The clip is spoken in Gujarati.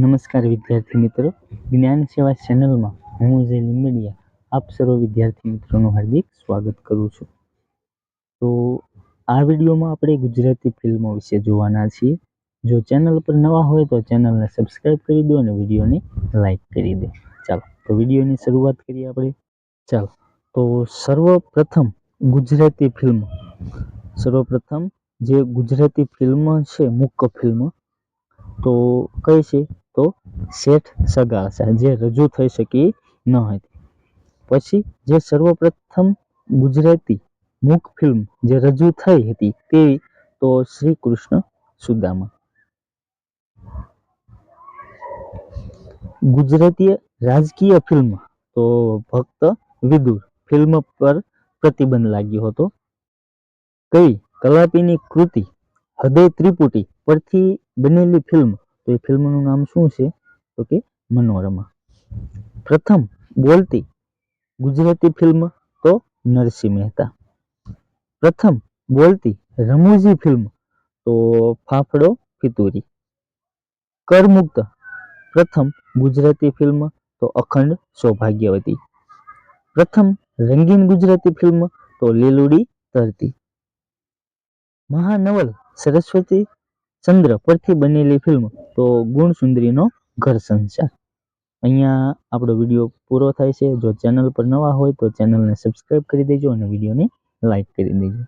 નમસ્કાર વિદ્યાર્થી મિત્રો. જ્ઞાન સેવા ચેનલમાં હું જે લીંબડિયા, આપ સર્વ વિદ્યાર્થી મિત્રોનું હાર્દિક સ્વાગત કરું છું. તો આ વિડીયોમાં આપણે ગુજરાતી ફિલ્મો વિશે જોવાના છીએ. જો ચેનલ પર નવા હોય તો ચેનલને સબસ્ક્રાઈબ કરી દો અને વિડીયોને લાઈક કરી દે. ચાલો, તો વિડીયોની શરૂઆત કરીએ આપણે. ચાલો, તો સર્વપ્રથમ ગુજરાતી ફિલ્મ. સર્વપ્રથમ જે ગુજરાતી ફિલ્મ છે મુખ્ય ફિલ્મ, તો કઈ છે? શેઠ સગાસા જે રજૂ થઈ શકી ન હતી. પછી જે સર્વપ્રથમ ગુજરાતી મુખ ફિલ્મ જે રજૂ થઈ હતી તે તો શ્રી કૃષ્ણ સુદામા. ગુજરાતી રાજકીય ફિલ્મ તો ભક્ત વિદુર ફિલ્મ પર પ્રતિબંધ લાગ્યો હતો. કઈ કલાપીની કૃતિ હૃદય ત્રિપુટી પરથી બનેલી ફિલ્મ, તો એ ફિલ્મનું નામ શું છે? તો કે મનોરમા. પ્રથમ બોલતી ગુજરાતી ફિલ્મ તો નરસિંહ મહેતા. પ્રથમ બોલતી રમૂજી ફિલ્મ તો ફાફડો ફિતુરી. કરમુક્ત પ્રથમ ગુજરાતી ફિલ્મ તો અખંડ સૌભાગ્યવતી. પ્રથમ રંગીન ગુજરાતી ફિલ્મ તો લીલુડી તરતી મહાનવલ સરસ્વતી ચંદ્ર પરથી બનેલી ફિલ્મ તો ગુણસુંદરીનો ઘર સંસાર અહીંયા આપણો વીડિયો પૂરો થાય છે. જો ચેનલ પર નવા હોય તો ચેનલને સબસ્ક્રાઈબ કરી દેજો અને વિડીયોને લાઈક કરી દેજો.